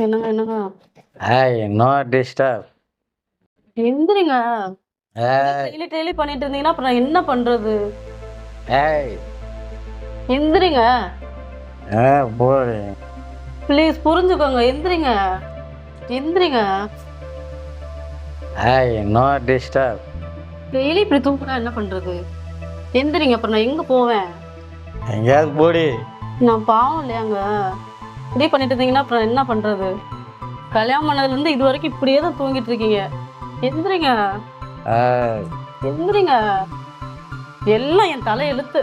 என்னங்க என்னங்க? ஏய் நோ டிஸ்டர்ப் எந்திரிங்க. ஏய். டெய்லி டெய்லி பண்ணிட்டு இருந்தீங்கன்னா அப்புறம் நான் என்ன பண்றது? ஏய். எந்திரிங்க. ஏ போடு. ப்ளீஸ் புரிஞ்சுக்கோங்க எந்திரிங்க. எந்திரிங்க. ஏய் நோ டிஸ்டர்ப் டெய்லி இப்படி தூக்குனா என்ன பண்றது? எந்திரிங்க அப்புறம் நான் எங்க போவேன்? எங்கேயாவது போடி. நான் பாவம் இல்லையாங்க. இப்படியே பண்ணிட்டு இருந்தீங்கன்னா அப்புறம் என்ன பண்றது? கல்யாணம் பண்ணதுல இருந்து இது வரைக்கும் இப்படியே தான் தூங்கிட்டு இருக்கீங்க. எந்திரிங்க. எந்திரிங்க. எல்லாம் என் தலை எழுத்து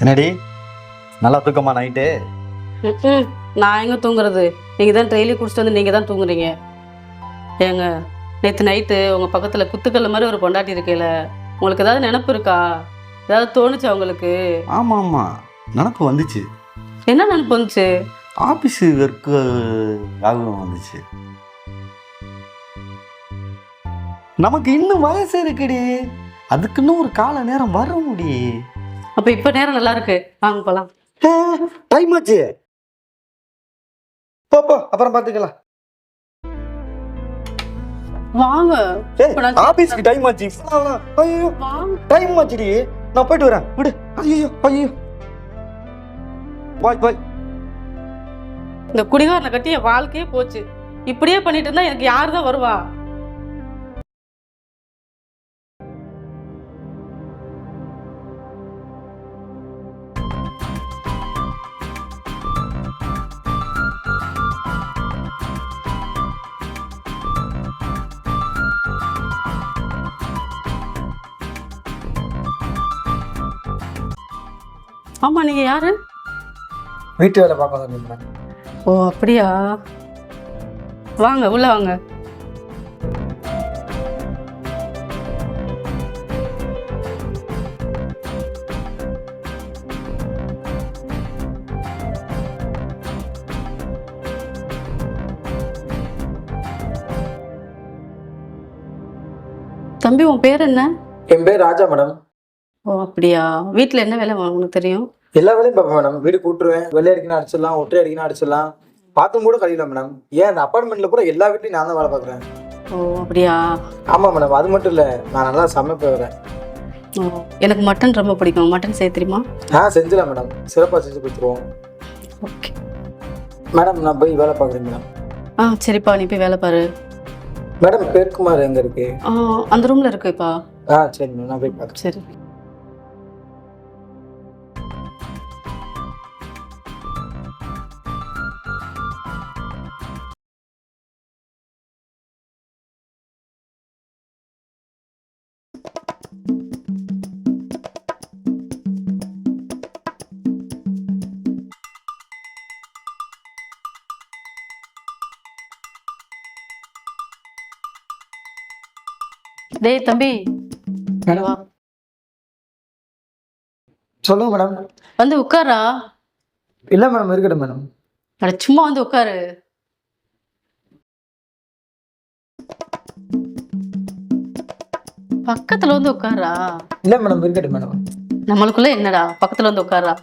என்னடி? நல்லா தூக்கமா நைட்டு. நான் எங்க தூங்குறது? நீங்க தான் டெய்லி குடிச்சிட்டு வந்து நீங்க தான் தூங்குறீங்க. ஏங்க நேற்று நைட்டு உங்க பக்கத்துல குத்துக்கல்ல மாதிரி ஒரு பொண்டாட்டி இருக்கையில உங்களுக்கு ஏதாவது நினப்பு இருக்கா? ஏதாவது தோணுச்சா உங்களுக்கு? ஆமா ஆமா நினப்பு வந்துச்சு. என்ன நினப்பு வந்துச்சு? ஆபீஸ் ஒர்க்கு ஞாபகம் வந்துச்சு. நமக்கு இன்னும் வயசு இருக்குடி. அதுக்கு இன்னும் ஒரு கால நேரம் வர முடி அப்ப இப்ப நேரம் நல்லா இருக்கு. வாங்க போலாம். டைம் ஆச்சு. போ போ அப்புறம் பார்த்துக்கலாம். வாங்க. ஆபீஸ்க்கு டைம் ஆச்சு. ஐயோ டைம் ஆச்சுடி. நான் போயிட்டு வரேன். விடு. ஐயோ ஐயோ பாய் பாய். இந்த குடிகாரனை கட்டி என் வாழ்க்கையே போச்சு. இப்படியே பண்ணிட்டு இருந்தா எனக்கு யார் தான் வருவா? ஆமா நீங்க யாரு? வீட்டு வேலை பார்க்க மேடம் ஓ அப்படியா? வாங்க உள்ள வாங்க. தம்பி உன் பேர் என்ன? என் பேர் ராஜா மேடம். ஓ அப்படியா? வீட்டில் என்ன வேலை உனக்கு தெரியும்? எல்லா வேலையும் பார்ப்பேன் மேடம். வீடு கூட்டுருவேன். வெள்ளை அடிக்கணும் அடிச்சிடலாம் ஒற்றை அடிக்கணும் அடிச்சிடலாம். பாத்ரூம் கூட கழியலாம் மேடம். ஏன் அந்த அப்பார்ட்மெண்ட்ல கூட எல்லா வீட்லையும் நான் தான் வேலை பார்க்குறேன். ஓ அப்படியா? ஆமாம் மேடம். அது மட்டும் இல்லை நான் நல்லா சமைப்பேன் வரேன் ஓ எனக்கு மட்டன் ரொம்ப பிடிக்கும். மட்டன் செய்ய தெரியுமா? ஆ செஞ்சிடலாம் மேடம். சிறப்பாக செஞ்சு கொடுத்துருவோம். ஓகே. மேடம் நான் போய் வேலை பார்க்குறேன் மேடம். ஆ சரிப்பா. நீ போய் வேலை பாரு. மேடம் பேர்க்குமார் எங்கே இருக்கு? ஆ அந்த ரூமில் இருக்குப்பா. ஆ சரி மேடம். நான் போய் பார்க்குறேன். சரி. டேய் தம்பி. மேடம். சொல்லுங்க மேடம். வந்து உட்காரா? இல்லை மேடம் இருக்கட்டும் மேடம். அட சும்மா வந்து உட்காரு. பக்கத்துல வந்து உட்காரா? இல்லை மேடம் இருக்கட்டும் மேடம். நம்மளுக்குள்ள என்னடா? பக்கத்துல வந்து உட்காரா?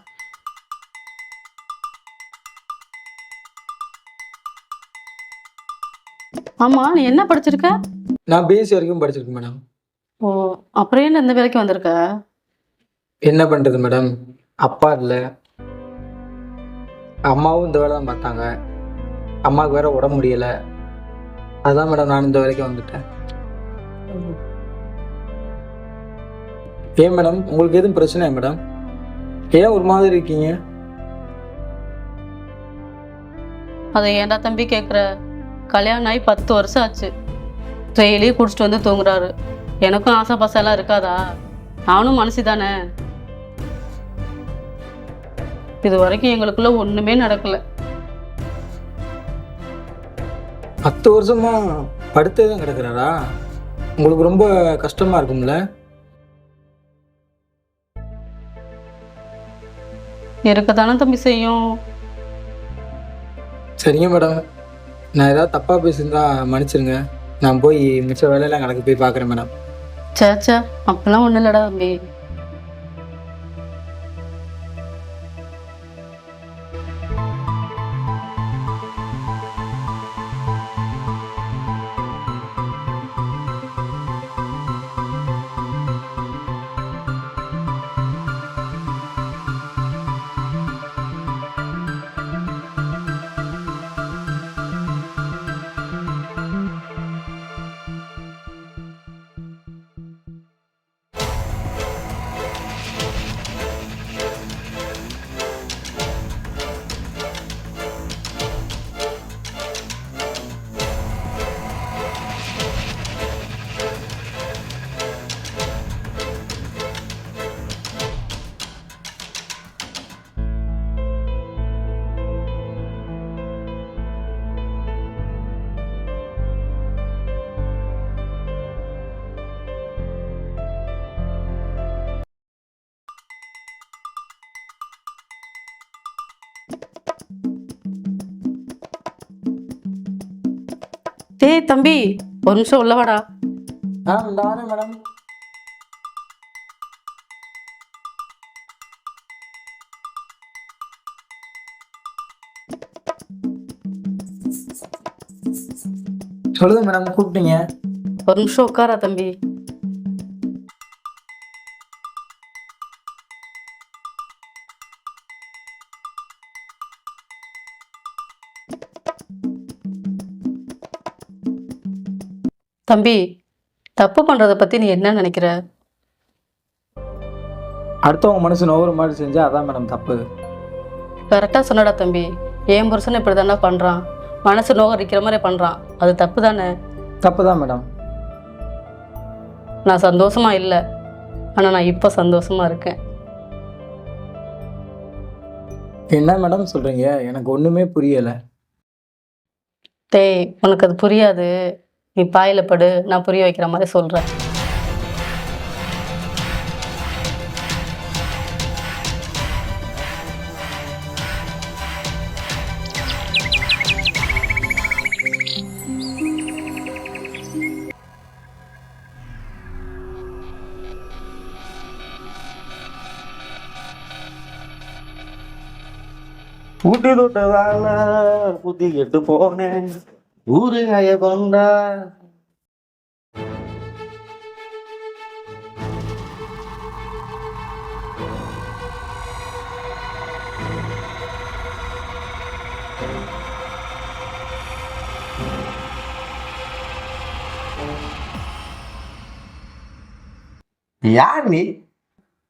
ஆமா நீ என்ன படிச்சிருக்க? நான் பிஎஸ்சி வரைக்கும் படிச்சிருக்கேன் மேடம். ஓ அப்புறம் என்ன இந்த வேலைக்கு வந்திருக்க? என்ன பண்ணுறது மேடம்? அப்பா இல்லை. அம்மாவும் இந்த வேலை தான் பார்த்தாங்க. அம்மாவுக்கு வேற உடம்பு முடியலை. அதான் மேடம் நான் இந்த வேலைக்கு வந்துட்டேன். ஏன் மேடம்? உங்களுக்கு எதுவும் பிரச்சனையா மேடம்? ஏன் ஒரு மாதிரி இருக்கீங்க? அதை ஏன்டா தம்பி கேட்குற கல்யாணம் ஆகி பத்து வருஷம் ஆச்சு. டெய்லி குடிச்சிட்டு வந்து தூங்குறாரு. எனக்கும் ஆசை பாசெல்லாம் இருக்காதா? நானும் மனசு தானே இது வரைக்கும் எங்களுக்குள்ள ஒண்ணுமே நடக்கல. பத்து வருஷமா படுத்தே தான் கிடக்குறாரா? உங்களுக்கு ரொம்ப கஷ்டமா இருக்கும்ல? இருக்கத்தானே தம்பி செய்யும்? சரிங்க மேடம். நான் ஏதாவது தப்பாக பேசியிருந்தா மன்னிச்சிருங்க. நான் போய் மிச்ச வேலையெல்லாம் கணக்கு போய் பார்க்குறேன் மேடம். சேச்சா அப்பெல்லாம் ஒன்றும் இல்லடா தம்பி. டேய் தம்பி ஒரு நிமிஷம் உள்ள வாடா. ஆ வரேன் மேடம். சொல்லுங்க மேடம் கூப்பிட்டீங்க. ஒரு நிமிஷம் உட்காரா தம்பி? தம்பி தப்பு பண்றத பத்தி நீ என்ன நினைக்கிற? அடுத்தவங்க மனசு நோவுற மாதிரி செஞ்சா அதான் மேடம் தப்பு. கரெக்டா சொன்னடா தம்பி. என் புருஷன் இப்படி தானே பண்றான். மனசு நோகரிக்கிற மாதிரி பண்றான். அது தப்பு தானே தப்பு தான் மேடம் நான் சந்தோஷமா இல்லை. ஆனா நான் இப்போ சந்தோஷமா இருக்கேன். என்ன மேடம் சொல்றீங்க? எனக்கு ஒண்ணுமே புரியல. டேய் உனக்கு அது புரியாது. நீ பாயில படு நான் புரிய வைக்கிற மாதிரி சொல்றேன் ஊட்டி தொட்டதான புத்தி கெட்டு போனேன். ஊறுகாய போண்டா. யார் நீ?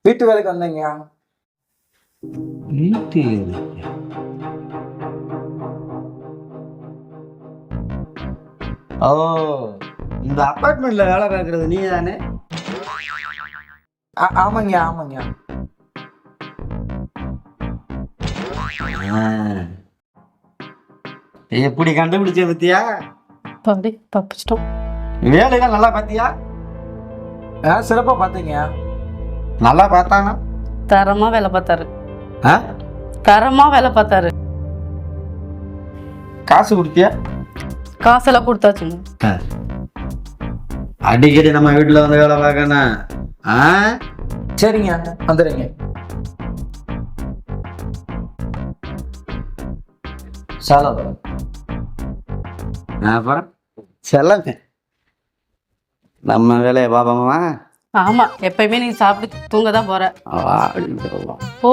வீட்டு வேலைக்கு வந்தீங்க? வீட்டு ஓ இந்த அப்பார்ட்மெண்ட்ல வேலை பார்க்கறது நீ தானே ஆ- ஆமாங்க ஆமாங்க எப்படி கண்டுபிடிச்ச பத்தியா? பாடி தப்பிச்சிட்டோம். வேலைகள் நல்லா பார்த்தியா? ஆ சிறப்பாக பார்த்தீங்க நல்லா பார்த்தானா? தரமா வேலை பார்த்தாரு. ஆ? தரமா வேலை பார்த்தாரு. காசு கொடுத்தியா? காசெல்லாம் கொடுத்தாச்சுங்க அடிக்கடி நம்ம வீட்டில் வந்து வேலை பார்க்கணும் ஆ? சரிங்க வந்துடுங்க செலவு அப்புறம் செலவு நம்ம வேலையை பார்ப்போமா ஆமா எப்பயுமே நீ சாப்பிட்டு தூங்க தான் போற போ.